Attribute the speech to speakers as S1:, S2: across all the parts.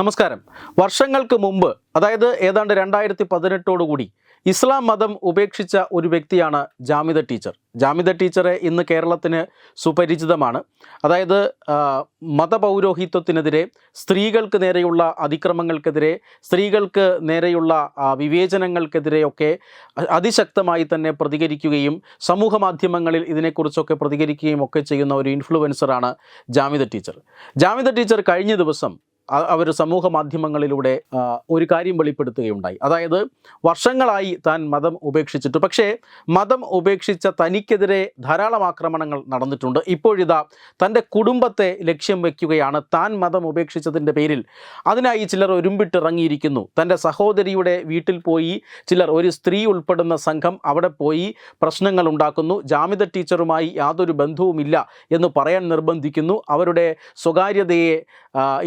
S1: നമസ്കാരം. വർഷങ്ങൾക്ക് മുമ്പ് അതായത് ഏതാണ്ട് രണ്ടായിരത്തി പതിനെട്ടോടുകൂടി ഇസ്ലാം മതം ഉപേക്ഷിച്ച ഒരു വ്യക്തിയാണ് ജാമിദ ടീച്ചർ. ജാമിദ ടീച്ചറെ ഇന്ന് കേരളത്തിന് സുപരിചിതമാണ്. അതായത് മതപൗരോഹിത്വത്തിനെതിരെ സ്ത്രീകൾക്ക് നേരെയുള്ള അതിക്രമങ്ങൾക്കെതിരെ സ്ത്രീകൾക്ക് നേരെയുള്ള വിവേചനങ്ങൾക്കെതിരെയൊക്കെ അതിശക്തമായി തന്നെ പ്രതികരിക്കുകയും സമൂഹ മാധ്യമങ്ങളിൽ ഇതിനെക്കുറിച്ചൊക്കെ പ്രതികരിക്കുകയും ഒക്കെ ചെയ്യുന്ന ഒരു ഇൻഫ്ലുവൻസറാണ് ജാമിദ ടീച്ചർ. ജാമിദ ടീച്ചർ കഴിഞ്ഞ ദിവസം അവർ സമൂഹ മാധ്യമങ്ങളിലൂടെ ഒരു കാര്യം വെളിപ്പെടുത്തുകയുണ്ടായി. അതായത് വർഷങ്ങളായി താൻ മതം ഉപേക്ഷിച്ചിട്ട്. പക്ഷേ മതം ഉപേക്ഷിച്ച തനിക്കെതിരെ ധാരാളം ആക്രമണങ്ങൾ നടന്നിട്ടുണ്ട്. ഇപ്പോഴിതാ തന്റെ കുടുംബത്തെ ലക്ഷ്യം വയ്ക്കുകയാണ് താൻ മതം ഉപേക്ഷിച്ചതിന്റെ പേരിൽ. അതിനായി ചിലർ ഒരുമ്പിട്ടിറങ്ങിയിരിക്കുന്നു. തന്റെ സഹോദരിയുടെ വീട്ടിൽ പോയി ചിലർ ഒരു സ്ത്രീ ഉൾപ്പെടുന്ന സംഘം അവിടെ പോയി പ്രശ്നങ്ങൾ ഉണ്ടാക്കുന്നു. ജാമിദ ടീച്ചറുമായി യാതൊരു ബന്ധവുമില്ല എന്ന് പറയാൻ നിർബന്ധിക്കുന്നു. അവരുടെ സ്വകാര്യതയെ ആ,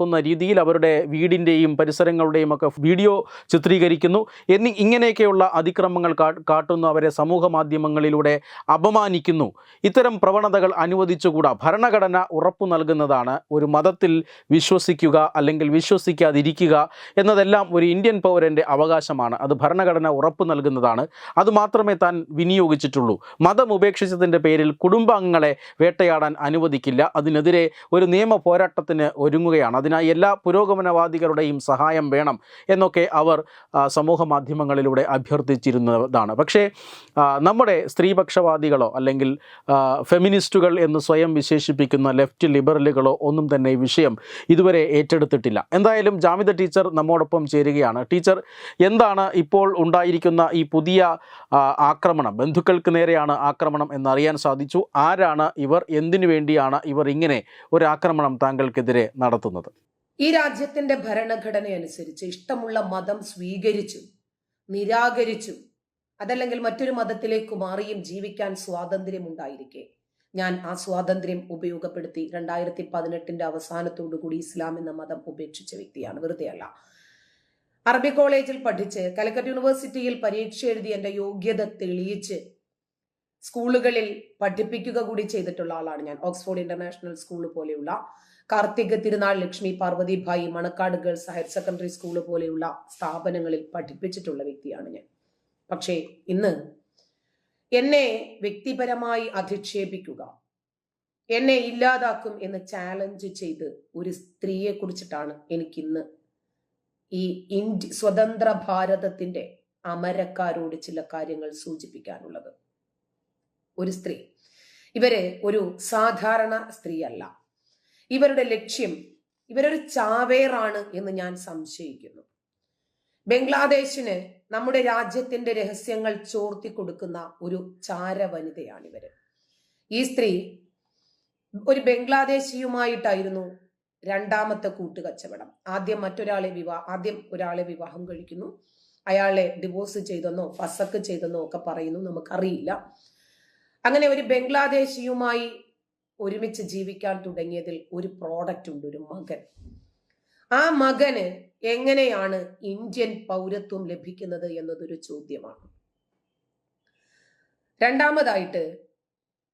S1: ഇല്ലാതാക്കുന്ന രീതിയിൽ അവരുടെ വീടിന്റെയും പരിസരങ്ങളുടെയും ഒക്കെ വീഡിയോ ചിത്രീകരിക്കുന്നു. എന്നി ഇങ്ങനെയൊക്കെയുള്ള അതിക്രമങ്ങൾ കാട്ടുന്നു അവരെ സമൂഹ മാധ്യമങ്ങളിലൂടെ അപമാനിക്കുന്നു. ഇത്തരം പ്രവണതകൾ അനുവദിച്ചുകൂടാ. ഭരണഘടന ഉറപ്പു നൽകുന്നതാണ് ഒരു മതത്തിൽ വിശ്വസിക്കുക അല്ലെങ്കിൽ വിശ്വസിക്കാതിരിക്കുക എന്നതെല്ലാം ഒരു ഇന്ത്യൻ പൗരന്റെ അവകാശമാണ്. അത് ഭരണഘടന ഉറപ്പു നൽകുന്നതാണ്. അത് മാത്രമേ താൻ വിനിയോഗിച്ചിട്ടുള്ളൂ. മതം ഉപേക്ഷിച്ചതിന്റെ പേരിൽ കുടുംബാംഗങ്ങളെ വേട്ടയാടാൻ അനുവദിക്കില്ല. അതിനെതിരെ ഒരു നിയമ പോരാട്ടത്തിന് ഒരുങ്ങുകയാണ്. അതിനായി എല്ലാ പുരോഗമനവാദികളുടെയും സഹായം വേണം എന്നൊക്കെ അവർ സമൂഹ മാധ്യമങ്ങളിലൂടെ അഭ്യർത്ഥിച്ചിരുന്നതാണ്. പക്ഷേ നമ്മുടെ സ്ത്രീപക്ഷവാദികളോ അല്ലെങ്കിൽ ഫെമിനിസ്റ്റുകൾ എന്ന് സ്വയം വിശേഷിപ്പിക്കുന്ന ലെഫ്റ്റ് ലിബറലുകളോ ഒന്നും തന്നെ ഈ വിഷയം ഇതുവരെ ഏറ്റെടുത്തിട്ടില്ല. എന്തായാലും ജാമിത ടീച്ചർ നമ്മോടൊപ്പം ചേരുകയാണ്. ടീച്ചർ എന്താണ് ഇപ്പോൾ ഉണ്ടായിരിക്കുന്ന ഈ പുതിയ ആക്രമണം? ബന്ധുക്കൾക്ക് നേരെയാണ് ആക്രമണം എന്നറിയാൻ സാധിച്ചു. ആരാണ് ഇവർ? എന്തിനു വേണ്ടിയാണ് ഇവർ ഇങ്ങനെ ഒരു ആക്രമണം താങ്കൾക്കെതിരെ നടത്തുന്നത്?
S2: ഈ രാജ്യത്തിന്റെ ഭരണഘടന അനുസരിച്ച് ഇഷ്ടമുള്ള മതം സ്വീകരിച്ചും നിരാകരിച്ചും അതല്ലെങ്കിൽ മറ്റൊരു മതത്തിലേക്ക് മാറിയും ജീവിക്കാൻ സ്വാതന്ത്ര്യം ഉണ്ടായിരിക്കെ ഞാൻ ആ സ്വാതന്ത്ര്യം ഉപയോഗപ്പെടുത്തി രണ്ടായിരത്തി പതിനെട്ടിന്റെ അവസാനത്തോടുകൂടി ഇസ്ലാം എന്ന മതം ഉപേക്ഷിച്ച വ്യക്തിയാണ് വെറുതെ അല്ല അറബി കോളേജിൽ പഠിച്ച് കലക്കറ്റ് യൂണിവേഴ്സിറ്റിയിൽ പരീക്ഷ എഴുതി എന്റെ യോഗ്യത തെളിയിച്ച് സ്കൂളുകളിൽ പഠിപ്പിക്കുക കൂടി ചെയ്തിട്ടുള്ള ആളാണ് ഞാൻ. ഓക്സ്ഫോർഡ് ഇന്റർനാഷണൽ സ്കൂൾ പോലെയുള്ള Karthika Thirunal Lakshmi Parvathi Bhai Manacaud girls higher secondary school പോലെയുള്ള സ്ഥാപനങ്ങളിൽ പഠിപ്പിച്ചിട്ടുള്ള വ്യക്തിയാണ് ഞാൻ. പക്ഷേ ഇന്ന് എന്നെ വ്യക്തിപരമായി അധിക്ഷേപിക്കുക എന്നെ ഇല്ലാതാക്കും എന്ന് ചാലഞ്ച് ചെയ്ത് ഒരു സ്ത്രീയെ കുറിച്ചിട്ടാണ് എനിക്കിന്ന് ഈ ഇന്ത്യ സ്വതന്ത്ര ഭാരതത്തിന്റെ അമരക്കാരോട് ചില കാര്യങ്ങൾ സൂചിപ്പിക്കാനുള്ളത്. ഒരു സ്ത്രീ. ഇവർ ഒരു സാധാരണ സ്ത്രീയല്ല. ഇവരുടെ ലക്ഷ്യം ഇവരൊരു ചാവേറാണ് എന്ന് ഞാൻ സംശയിക്കുന്നു. ബംഗ്ലാദേശിന് നമ്മുടെ രാജ്യത്തിന്റെ രഹസ്യങ്ങൾ ചോർത്തി കൊടുക്കുന്ന ഒരു ചാര വനിതയാണ് ഇവർ. ഈ സ്ത്രീ ഒരു ബംഗ്ലാദേശിയുമായിട്ടായിരുന്നു രണ്ടാമത്തെ കൂട്ടുകച്ചവടം. ആദ്യം മറ്റൊരാളെ വിവാഹ ആദ്യം ഒരാളെ വിവാഹം കഴിക്കുന്നു. അയാളെ ഡിവോഴ്സ് ചെയ്തെന്നോ ഫസക്ക് ചെയ്തെന്നോ ഒക്കെ പറയുന്നു. നമുക്കറിയില്ല. അങ്ങനെ ഒരു ബംഗ്ലാദേശിയുമായി ഒരുമിച്ച് ജീവിക്കാൻ തുടങ്ങിയതിൽ ഒരു പ്രോഡക്റ്റ് ഉണ്ട് ഒരു മകൻ. ആ മകന് എങ്ങനെയാണ് ഇന്ത്യൻ പൗരത്വം ലഭിക്കുന്നത് എന്നതൊരു ചോദ്യമാണ്. രണ്ടാമതായിട്ട്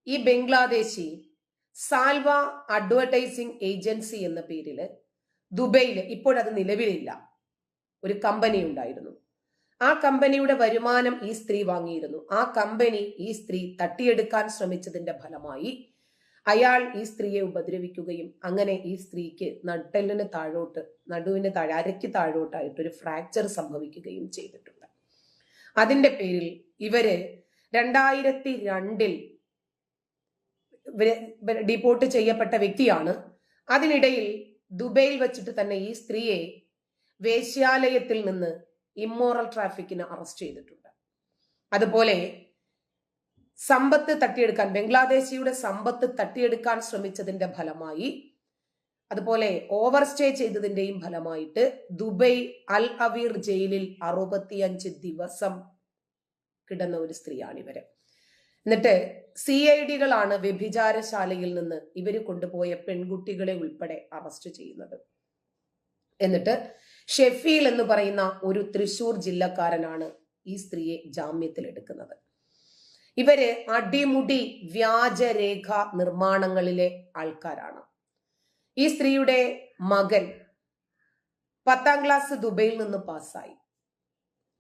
S2: ഈ ബംഗ്ലാദേശി സാൽവ അഡ്വർടൈസിംഗ് ഏജൻസി എന്ന പേരിൽ ദുബൈയിൽ ഇപ്പോഴത് നിലവിലില്ല ഒരു കമ്പനി ഉണ്ടായിരുന്നു. ആ കമ്പനിയുടെ വരുമാനം ഈ സ്ത്രീ വാങ്ങിയിരുന്നു. ആ കമ്പനി ഈ സ്ത്രീ തട്ടിയെടുക്കാൻ ശ്രമിച്ചതിന്റെ ഫലമായി അയാൾ ഈ സ്ത്രീയെ ഉപദ്രവിക്കുകയും അങ്ങനെ ഈ സ്ത്രീക്ക് നട്ടെല്ലിന് താഴോട്ട് നടുവിന് തഴരയ്ക്ക് താഴോട്ടായിട്ട് ഒരു ഫ്രാക്ചർ സംഭവിക്കുകയും ചെയ്തിട്ടുണ്ട്. അതിന്റെ പേരിൽ ഇവർ രണ്ടായിരത്തി രണ്ടിൽ ഡിപ്പോർട്ട് ചെയ്യപ്പെട്ട വ്യക്തിയാണ്. അതിനിടയിൽ ദുബൈയിൽ വെച്ചിട്ട് തന്നെ ഈ സ്ത്രീയെ വേശ്യാലയത്തിൽ നിന്ന് ഇമ്മോറൽ ട്രാഫിക്കിന് അറസ്റ്റ് ചെയ്തിട്ടുണ്ട്. അതുപോലെ സമ്പത്ത് തട്ടിയെടുക്കാൻ ബംഗ്ലാദേശിയുടെ സമ്പത്ത് തട്ടിയെടുക്കാൻ ശ്രമിച്ചതിന്റെ ഫലമായി അതുപോലെ ഓവർ സ്റ്റേ ചെയ്തതിന്റെയും ഫലമായിട്ട് ദുബൈ അൽ അവീർ ജയിലിൽ അറുപത്തിയഞ്ച് ദിവസം കിടന്ന ഒരു സ്ത്രീയാണ് ഇവർ. എന്നിട്ട് സി ഐ ഡികളാണ് വ്യഭിചാരശാലയിൽ നിന്ന് ഇവർ കൊണ്ടുപോയ പെൺകുട്ടികളെ ഉൾപ്പെടെ അറസ്റ്റ് ചെയ്യുന്നത്. എന്നിട്ട് ഷെഫീൽ എന്ന് പറയുന്ന ഒരു തൃശൂർ ജില്ലക്കാരനാണ് ഈ സ്ത്രീയെ ജാമ്യത്തിൽ എടുക്കുന്നത്. ഇവർ അടിമുടി വ്യാജരേഖ നിർമ്മാണങ്ങളിലെ ആൾക്കാരാണ്. ഈ സ്ത്രീയുടെ മകൻ പത്താം ക്ലാസ് ദുബൈയിൽ നിന്ന് പാസ്സായി.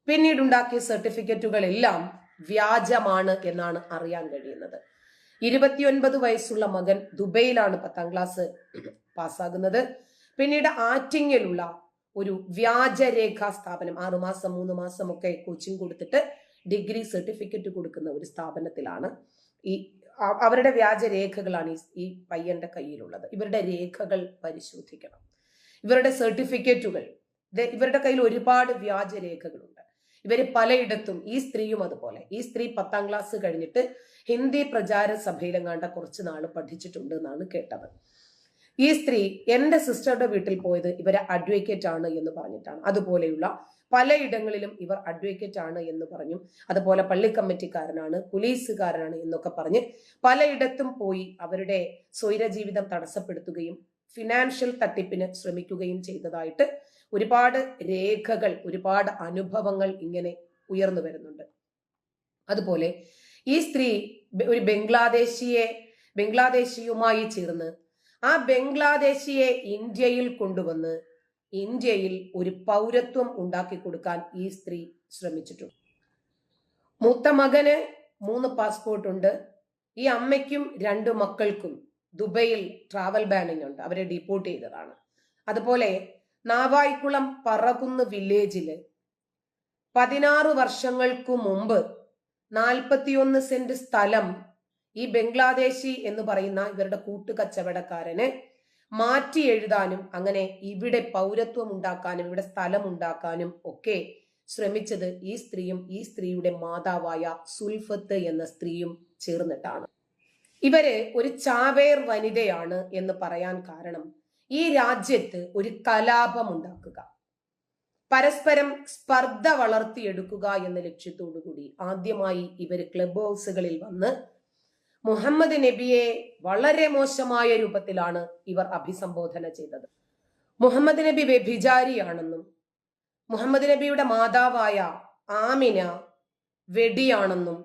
S2: പിന്നീട് ഉണ്ടാക്കിയ സർട്ടിഫിക്കറ്റുകളെല്ലാം വ്യാജമാണ് എന്നാണ് അറിയാൻ കഴിയുന്നത്. ഇരുപത്തിയൊൻപത് വയസ്സുള്ള മകൻ ദുബൈയിലാണ് പത്താം ക്ലാസ് പാസ്സാകുന്നത്. പിന്നീട് ആറ്റിങ്ങലുള്ള ഒരു വ്യാജരേഖാ സ്ഥാപനം. ആറുമാസം മൂന്ന് മാസം ഒക്കെ കോച്ചിങ് കൊടുത്തിട്ട് ഡിഗ്രി സർട്ടിഫിക്കറ്റ് കൊടുക്കുന്ന ഒരു സ്ഥാപനത്തിലാണ്. ഈ അവരുടെ വ്യാജരേഖകളാണ് ഈ ഈ പയ്യന്റെ കയ്യിലുള്ളത്. ഇവരുടെ രേഖകൾ പരിശോധിക്കണം. ഇവരുടെ സർട്ടിഫിക്കറ്റുകൾ ഇവരുടെ കയ്യിൽ ഒരുപാട് വ്യാജരേഖകളുണ്ട്. ഇവർ പലയിടത്തും ഈ സ്ത്രീയും അതുപോലെ. ഈ സ്ത്രീ പത്താം ക്ലാസ് കഴിഞ്ഞിട്ട് ഹിന്ദി പ്രചാര സഭയിലെങ്ങാണ്ട കുറച്ച് നാൾ പഠിച്ചിട്ടുണ്ട് എന്നാണ് കേട്ടത്. ഈ സ്ത്രീ എന്റെ സിസ്റ്ററുടെ വീട്ടിൽ പോയത് ഇവരെ അഡ്വക്കേറ്റ് ആണ് എന്ന് പറഞ്ഞിട്ടാണ്. അതുപോലെയുള്ള പലയിടങ്ങളിലും ഇവർ അഡ്വക്കേറ്റ് ആണ് എന്ന് പറഞ്ഞു. അതുപോലെ പള്ളി കമ്മിറ്റിക്കാരനാണ് പോലീസുകാരനാണ് എന്നൊക്കെ പറഞ്ഞ് പലയിടത്തും പോയി അവരുടെ സ്വൈരജീവിതം തടസ്സപ്പെടുത്തുകയും ഫിനാൻഷ്യൽ തട്ടിപ്പിന് ശ്രമിക്കുകയും ചെയ്തതായിട്ട് ഒരുപാട് രേഖകൾ ഒരുപാട് അനുഭവങ്ങൾ ഇങ്ങനെ ഉയർന്നു വരുന്നുണ്ട്. അതുപോലെ ഈ സ്ത്രീ ഒരു ബംഗ്ലാദേശിയെ ബംഗ്ലാദേശിയുമായി ചേർന്ന് ആ ബംഗ്ലാദേശിയെ ഇന്ത്യയിൽ കൊണ്ടുവന്ന് ഇന്ത്യയിൽ ഒരു പൗരത്വം ഉണ്ടാക്കി കൊടുക്കാൻ ഈ സ്ത്രീ ശ്രമിച്ചിട്ടുണ്ട്. മൂത്ത മകന് മൂന്ന് പാസ്പോർട്ട് ഉണ്ട്. ഈ അമ്മയ്ക്കും രണ്ട് മക്കൾക്കും ദുബൈയിൽ ട്രാവൽ ബാനിങ് ഉണ്ട്. അവരെ ഡിപ്പോർട്ട് ചെയ്തതാണ്. അതുപോലെ നാവായിക്കുളം പറകുന്ന് വില്ലേജിൽ പതിനാറ് വർഷങ്ങൾക്കു മുമ്പ് നാൽപ്പത്തിയൊന്ന് സെന്റ് സ്ഥലം ഈ ബംഗ്ലാദേശി എന്ന് പറയുന്ന ഇവരുടെ കൂട്ടുകച്ചവടക്കാരന് മാറ്റി എഴുതാനും അങ്ങനെ ഇവിടെ പൗരത്വം ഉണ്ടാക്കാനും ഇവിടെ സ്ഥലം ഉണ്ടാക്കാനും ഒക്കെ ശ്രമിച്ചത് ഈ സ്ത്രീയും ഈ സ്ത്രീയുടെ മാതാവായ സുൽഫത്ത് എന്ന സ്ത്രീയും ചേർന്നിട്ടാണ്. ഇവർ ഒരു ചാവേർ വനിതയാണ് എന്ന് പറയാൻ കാരണം ഈ രാജ്യത്ത് ഒരു കലാപം ഉണ്ടാക്കുക. പരസ്പരം സ്പർദ്ധ വളർത്തിയെടുക്കുക എന്ന ലക്ഷ്യത്തോടു കൂടി ആദ്യമായി ഇവർ ക്ലബ് ഹൗസുകളിൽ വന്ന് മുഹമ്മദ് നബിയെ വളരെ മോശമായ രൂപത്തിലാണ് ഇവർ അഭിസംബോധന ചെയ്തത്. മുഹമ്മദ് നബി വ്യഭിചാരിയാണെന്നും മുഹമ്മദ് നബിയുടെ മാതാവായ ആമിന വെടിയാണെന്നും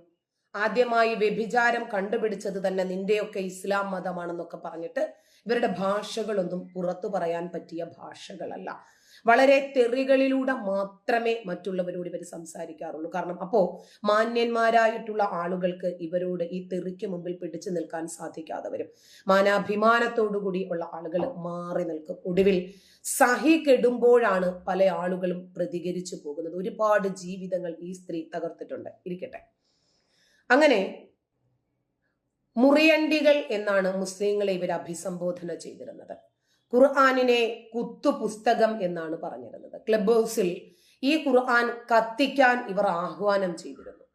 S2: ആദ്യമായി വ്യഭിചാരം കണ്ടുപിടിച്ചത് തന്നെ നിന്റെയൊക്കെ ഇസ്ലാം മതമാണെന്നൊക്കെ പറഞ്ഞിട്ട് ഇവരുടെ ഭാഷകളൊന്നും പുറത്തു പറയാൻ പറ്റിയ ഭാഷകളല്ല. വളരെ തെറികളിലൂടെ മാത്രമേ മറ്റുള്ളവരോട് ഇവർ സംസാരിക്കാറുള്ളൂ. കാരണം അപ്പോ മാന്യന്മാരായിട്ടുള്ള ആളുകൾക്ക് ഇവരോട് ഈ തെറിക്ക് മുമ്പിൽ പിടിച്ചു നിൽക്കാൻ സാധിക്കാതെ വരും മാനാഭിമാനത്തോടുകൂടി ഉള്ള ആളുകൾ മാറി നിൽക്കും. ഒടുവിൽ സഹി കെടുമ്പോഴാണ് പല ആളുകളും പ്രതികരിച്ചു പോകുന്നത്. ഒരുപാട് ജീവിതങ്ങൾ ഈ സ്ത്രീ തകർത്തിട്ടുണ്ട്. ഇരിക്കട്ടെ. അങ്ങനെ മുറിയണ്ടികൾ എന്നാണ് മുസ്ലിങ്ങളെ ഇവർ അഭിസംബോധന ചെയ്തിരുന്നത്. ഖുർആാനിനെ കുത്തുപുസ്തകം എന്നാണ് പറഞ്ഞിരുന്നത്. ക്ലബ് ഹൗസിൽ ഈ ഖുർആൻ കത്തിക്കാൻ ഇവർ ആഹ്വാനം ചെയ്തിരുന്നു.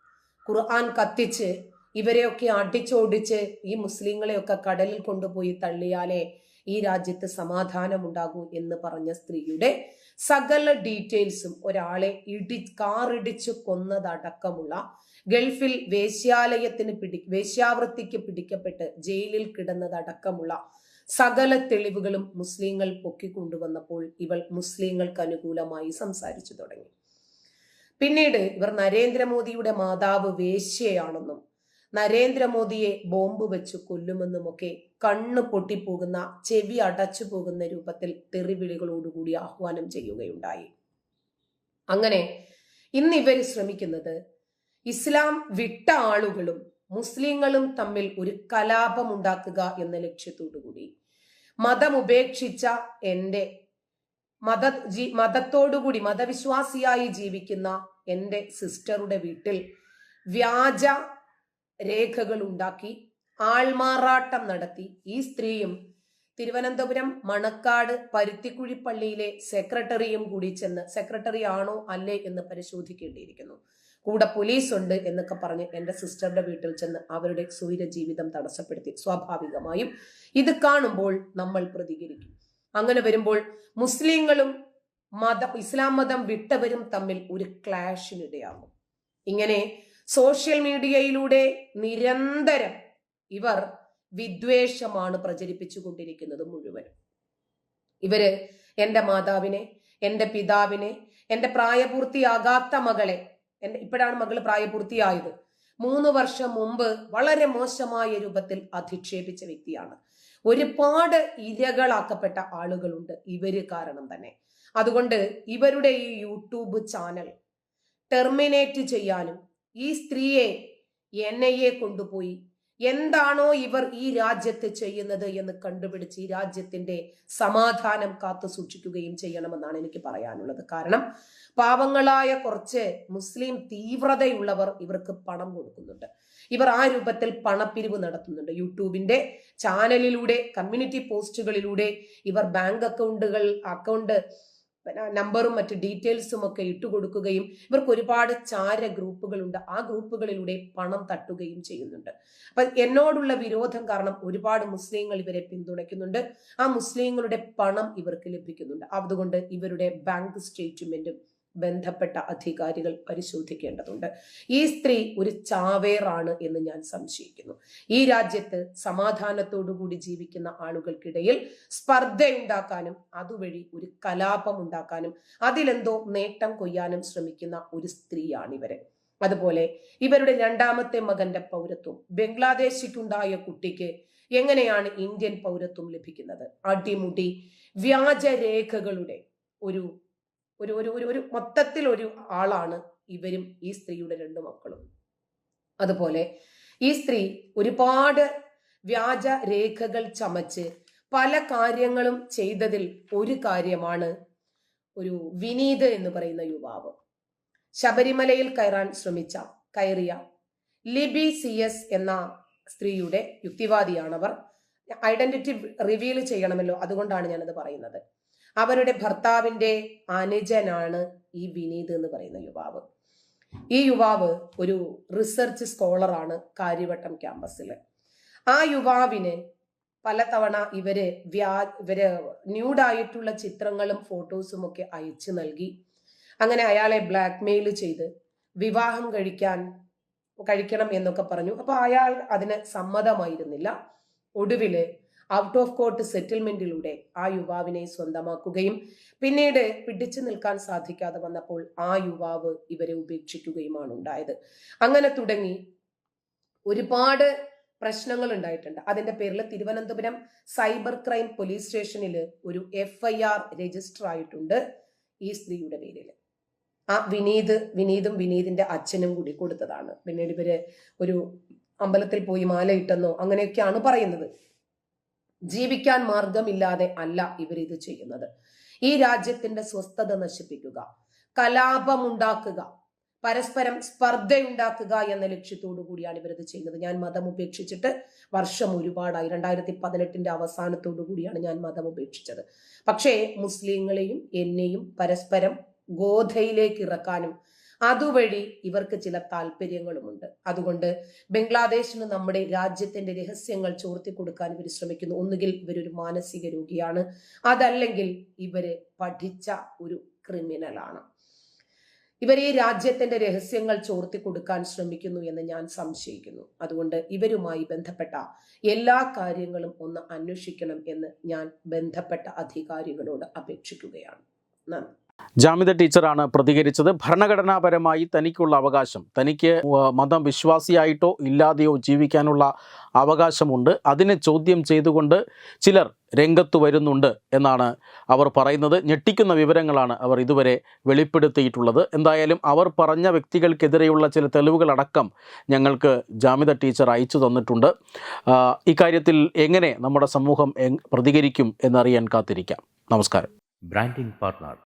S2: ഖുർആൻ കത്തിച്ച് ഇവരെയൊക്കെ അടിച്ചോടിച്ച് ഈ മുസ്ലിങ്ങളെയൊക്കെ കടലിൽ കൊണ്ടുപോയി തള്ളിയാലേ ഈ രാജ്യത്ത് സമാധാനം ഉണ്ടാകൂ എന്ന് പറഞ്ഞ സ്ത്രീയുടെ സകല ഡീറ്റെയിൽസും ഒരാളെ ഇടി കാറിടിച്ച് കൊന്നതടക്കമുള്ള ഗൾഫിൽ വേശ്യാലയത്തിന് പിടി വേശ്യാവൃത്തിക്ക് പിടിക്കപ്പെട്ട് ജയിലിൽ കിടന്നതടക്കമുള്ള സകല തെളിവുകളും മുസ്ലിങ്ങൾ പൊക്കിക്കൊണ്ടുവന്നപ്പോൾ ഇവൾ മുസ്ലിങ്ങൾക്ക് അനുകൂലമായി സംസാരിച്ചു തുടങ്ങി. പിന്നീട് ഇവർ നരേന്ദ്രമോദിയുടെ മാതാവ് വേശ്യയാണെന്നും നരേന്ദ്രമോദിയെ ബോംബ് വെച്ച് കൊല്ലുമെന്നുമൊക്കെ കണ്ണ് പൊട്ടിപ്പോകുന്ന ചെവി അടച്ചു പോകുന്ന രൂപത്തിൽ തെറിവിളികളോടുകൂടി ആഹ്വാനം ചെയ്യുകയുണ്ടായി. അങ്ങനെ ഇന്ന് ഇവർ ശ്രമിക്കുന്നത് ഇസ്ലാം വിട്ട ആളുകളും മുസ്ലിങ്ങളും തമ്മിൽ ഒരു കലാപം ഉണ്ടാക്കുക എന്ന ലക്ഷ്യത്തോടുകൂടി. മതം ഉപേക്ഷിച്ച എന്റെ മത ജീ മതത്തോടുകൂടി മതവിശ്വാസിയായി ജീവിക്കുന്ന എന്റെ സിസ്റ്ററുടെ വീട്ടിൽ വ്യാജ രേഖകൾ ഉണ്ടാക്കി ആൾമാറാട്ടം നടത്തി. ഈ സ്ത്രീയും തിരുവനന്തപുരം മണക്കാട് പരുത്തിക്കുഴി പള്ളിയിലെ സെക്രട്ടറിയും കൂടി ചെന്ന് സെക്രട്ടറി ആണോ അല്ലേ എന്ന് പരിശോധിക്കേണ്ടിയിരിക്കുന്നു. കൂടെ പോലീസ് ഉണ്ട് എന്നൊക്കെ പറഞ്ഞ് എന്റെ സിസ്റ്ററുടെ വീട്ടിൽ ചെന്ന് അവരുടെ സ്വൈര ജീവിതം തടസ്സപ്പെടുത്തി. സ്വാഭാവികമായും ഇത് കാണുമ്പോൾ നമ്മൾ പ്രതികരിക്കും. അങ്ങനെ വരുമ്പോൾ മുസ്ലിങ്ങളും മതം ഇസ്ലാം മതം വിട്ടവരും തമ്മിൽ ഒരു ക്ലാഷിനിടയാകും. ഇങ്ങനെ സോഷ്യൽ മീഡിയയിലൂടെ നിരന്തരം ഇവർ വിദ്വേഷമാണ് പ്രചരിപ്പിച്ചു കൊണ്ടിരിക്കുന്നത് മുഴുവൻ ഇവർ എന്റെ മാതാവിനെ എന്റെ പിതാവിനെ എന്റെ പ്രായപൂർത്തിയാകാത്ത മകളെ എന്റെ ഇപ്പോഴാണ് മകൾ പ്രായപൂർത്തിയായത്. മൂന്ന് വർഷം മുമ്പ് വളരെ മോശമായ രൂപത്തിൽ അധിക്ഷേപിച്ച വ്യക്തിയാണ്. ഒരുപാട് ഇരകളാക്കപ്പെട്ട ആളുകളുണ്ട് ഇവർ കാരണം തന്നെ. അതുകൊണ്ട് ഇവരുടെ ഈ യൂട്യൂബ് ചാനൽ ടെർമിനേറ്റ് ചെയ്യാനും ഈ സ്ത്രീയെ എൻ ഐ എ കൊണ്ടുപോയി എന്താണോ ഇവർ ഈ രാജ്യത്ത് ചെയ്യുന്നത് എന്ന് കണ്ടുപിടിച്ച് ഈ രാജ്യത്തിന്റെ സമാധാനം കാത്തു സൂക്ഷിക്കുകയും ചെയ്യണമെന്നാണ് എനിക്ക് പറയാനുള്ളത്. കാരണം പാവങ്ങളായ കുറച്ച് മുസ്ലിം തീവ്രതയുള്ളവർ ഇവർക്ക് പണം കൊടുക്കുന്നുണ്ട്. ഇവർ ആ രൂപത്തിൽ പണപ്പിരിവ് നടത്തുന്നുണ്ട്. യൂട്യൂബിന്റെ ചാനലിലൂടെ കമ്മ്യൂണിറ്റി പോസ്റ്റുകളിലൂടെ ഇവർ ബാങ്ക് അക്കൗണ്ടുകൾ അക്കൗണ്ട് നമ്പറും മറ്റ് ഡീറ്റെയിൽസും ഒക്കെ ഇട്ടു ഇട്ടുകൊടുക്കുകയും ഇവർക്ക് ഒരുപാട് ചാര ഗ്രൂപ്പുകളുണ്ട് ആ ഗ്രൂപ്പുകളിലൂടെ പണം തട്ടുകയും ചെയ്യുന്നുണ്ട്. അപ്പൊ എന്നോടുള്ള വിരോധം കാരണം ഒരുപാട് മുസ്ലിങ്ങൾ ഇവരെ പിന്തുണയ്ക്കുന്നുണ്ട്. ആ മുസ്ലിങ്ങളുടെ പണം ഇവർക്ക് ലഭിക്കുന്നുണ്ട്. അതുകൊണ്ട് ഇവരുടെ ബാങ്ക് സ്റ്റേറ്റ്മെന്റും ബന്ധപ്പെട്ട അധികാരികൾ പരിശോധിക്കേണ്ടതുണ്ട്. ഈ സ്ത്രീ ഒരു ചാവേറാണ് എന്ന് ഞാൻ സംശയിക്കുന്നു. ഈ രാജ്യത്ത് സമാധാനത്തോടുകൂടി ജീവിക്കുന്ന ആളുകൾക്കിടയിൽ സ്പർദ്ധയുണ്ടാക്കാനും അതുവഴി ഒരു കലാപം ഉണ്ടാക്കാനും അതിലെന്തോ നേട്ടം കൊയ്യാനും ശ്രമിക്കുന്ന ഒരു സ്ത്രീയാണ് ഇവരെ അതുപോലെ ഇവരുടെ രണ്ടാമത്തെ മകന്റെ പൗരത്വം ബംഗ്ലാദേശിക്കുണ്ടായ കുട്ടിക്ക് എങ്ങനെയാണ് ഇന്ത്യൻ പൗരത്വം ലഭിക്കുന്നത്? അടിമുടി വ്യാജരേഖകളുടെ ഒരു ഒരു ഒരു ഒരു ഒരു മൊത്തത്തിൽ ഒരു ആളാണ് ഇവരും ഈ സ്ത്രീയുടെ രണ്ടു മക്കളും. അതുപോലെ ഈ സ്ത്രീ ഒരുപാട് വ്യാജ രേഖകൾ ചമച്ച് പല കാര്യങ്ങളും ചെയ്തതിൽ ഒരു കാര്യമാണ് ഒരു വിനീത് എന്ന് പറയുന്ന യുവാവ്. ശബരിമലയിൽ കയറാൻ ശ്രമിച്ച കയറിയ ലിബി സി എസ് എന്ന സ്ത്രീയുടെ യുക്തിവാദിയാണവർ. ഐഡന്റിറ്റി റിവീൽ ചെയ്യണമല്ലോ അതുകൊണ്ടാണ് ഞാനത് പറയുന്നത്. അവരുടെ ഭർത്താവിന്റെ അനുജനാണ് ഈ വിനീത് എന്ന് പറയുന്ന യുവാവ്. ഈ യുവാവ് ഒരു റിസർച്ച് സ്കോളറാണ് കാര്യവട്ടം ക്യാമ്പസിൽ ആ യുവാവിന് പലതവണ ഇവർ വ്യാ ഇവർ ന്യൂഡായിട്ടുള്ള ചിത്രങ്ങളും ഫോട്ടോസും ഒക്കെ അയച്ചു നൽകി. അങ്ങനെ അയാളെ ബ്ലാക്ക്മെയിൽ ചെയ്ത് വിവാഹം കഴിക്കാൻ കഴിക്കണം എന്നൊക്കെ പറഞ്ഞു. അപ്പൊ അയാൾ അതിന് സമ്മതമായിരുന്നില്ല. ഒടുവിൽ ഔട്ട് ഓഫ് കോർട്ട് സെറ്റിൽമെന്റിലൂടെ ആ യുവാവിനെ സ്വന്തമാക്കുകയും പിന്നീട് പിടിച്ചു നിൽക്കാൻ സാധിക്കാതെ വന്നപ്പോൾ ആ യുവാവ് ഇവരെ ഉപേക്ഷിക്കുകയുമാണ് ഉണ്ടായത്. അങ്ങനെ തുടങ്ങി ഒരുപാട് പ്രശ്നങ്ങൾ ഉണ്ടായിട്ടുണ്ട്. അതിന്റെ പേരിൽ തിരുവനന്തപുരം സൈബർ ക്രൈം പോലീസ് സ്റ്റേഷനിൽ ഒരു എഫ് ഐ ആർ രജിസ്റ്റർ ആയിട്ടുണ്ട് ഈ സ്ത്രീയുടെ പേരിൽ ആ വിനീത് വിനീതും വിനീതിന്റെ അച്ഛനും കൂടി കൊടുത്തതാണ്. പിന്നീട് ഇവർ ഒരു അമ്പലത്തിൽ പോയി മാലയിട്ടെന്നോ അങ്ങനെയൊക്കെയാണ് പറയുന്നത്. ജീവിക്കാൻ മാർഗമില്ലാതെ അല്ല ഇവർ ഇത് ചെയ്യുന്നത്. ഈ രാജ്യത്തിന്റെ സ്വസ്ഥത നശിപ്പിക്കുക കലാപമുണ്ടാക്കുക പരസ്പരം സ്പർദ്ധയുണ്ടാക്കുക എന്ന ലക്ഷ്യത്തോടു കൂടിയാണ് ഇവരത് ചെയ്യുന്നത്. ഞാൻ മതം ഉപേക്ഷിച്ചിട്ട് വർഷം ഒരുപാടായി. രണ്ടായിരത്തി പതിനെട്ടിന്റെ അവസാനത്തോടു കൂടിയാണ് ഞാൻ മതം ഉപേക്ഷിച്ചത്. പക്ഷേ മുസ്ലിങ്ങളെയും എന്നെയും പരസ്പരം ഗോധയിലേക്ക് ഇറക്കാനും അതുവഴി ഇവർക്ക് ചില താല്പര്യങ്ങളുമുണ്ട്. അതുകൊണ്ട് ബംഗ്ലാദേശിന് നമ്മുടെ രാജ്യത്തിന്റെ രഹസ്യങ്ങൾ ചോർത്തി കൊടുക്കാൻ ഇവർ ശ്രമിക്കുന്നു. ഒന്നുകിൽ ഇവരൊരു മാനസിക രോഗിയാണ്. അതല്ലെങ്കിൽ ഇവർ പഠിച്ച ഒരു ക്രിമിനലാണ്. ഇവർ ഈ രാജ്യത്തിന്റെ രഹസ്യങ്ങൾ ചോർത്തി കൊടുക്കാൻ ശ്രമിക്കുന്നു എന്ന് ഞാൻ സംശയിക്കുന്നു. അതുകൊണ്ട് ഇവരുമായി ബന്ധപ്പെട്ട എല്ലാ കാര്യങ്ങളും ഒന്ന് അന്വേഷിക്കണം എന്ന് ഞാൻ ബന്ധപ്പെട്ട അധികാരികളോട് അപേക്ഷിക്കുകയാണ്. നന്ദി.
S1: ജാമിത ടീച്ചറാണ് പ്രതികരിച്ചത്. ഭരണഘടനാപരമായി തനിക്കുള്ള അവകാശം. തനിക്ക് മതം വിശ്വാസിയായിട്ടോ ഇല്ലാതെയോ ജീവിക്കാനുള്ള അവകാശമുണ്ട്. അതിനെ ചോദ്യം ചെയ്തുകൊണ്ട് ചിലർ രംഗത്ത് വരുന്നുണ്ട് എന്നാണ് അവർ പറയുന്നത്. ഞെട്ടിക്കുന്ന വിവരങ്ങളാണ് അവർ ഇതുവരെ വെളിപ്പെടുത്തിയിട്ടുള്ളത്. എന്തായാലും അവർ പറഞ്ഞ വ്യക്തികൾക്കെതിരെയുള്ള ചില തെളിവുകളടക്കം ഞങ്ങൾക്ക് ജാമിത ടീച്ചർ അയച്ചു തന്നിട്ടുണ്ട്. ഇക്കാര്യത്തിൽ എങ്ങനെ നമ്മുടെ സമൂഹം പ്രതികരിക്കും എന്നറിയാൻ കാത്തിരിക്കാം. നമസ്കാരം.
S3: Branding partner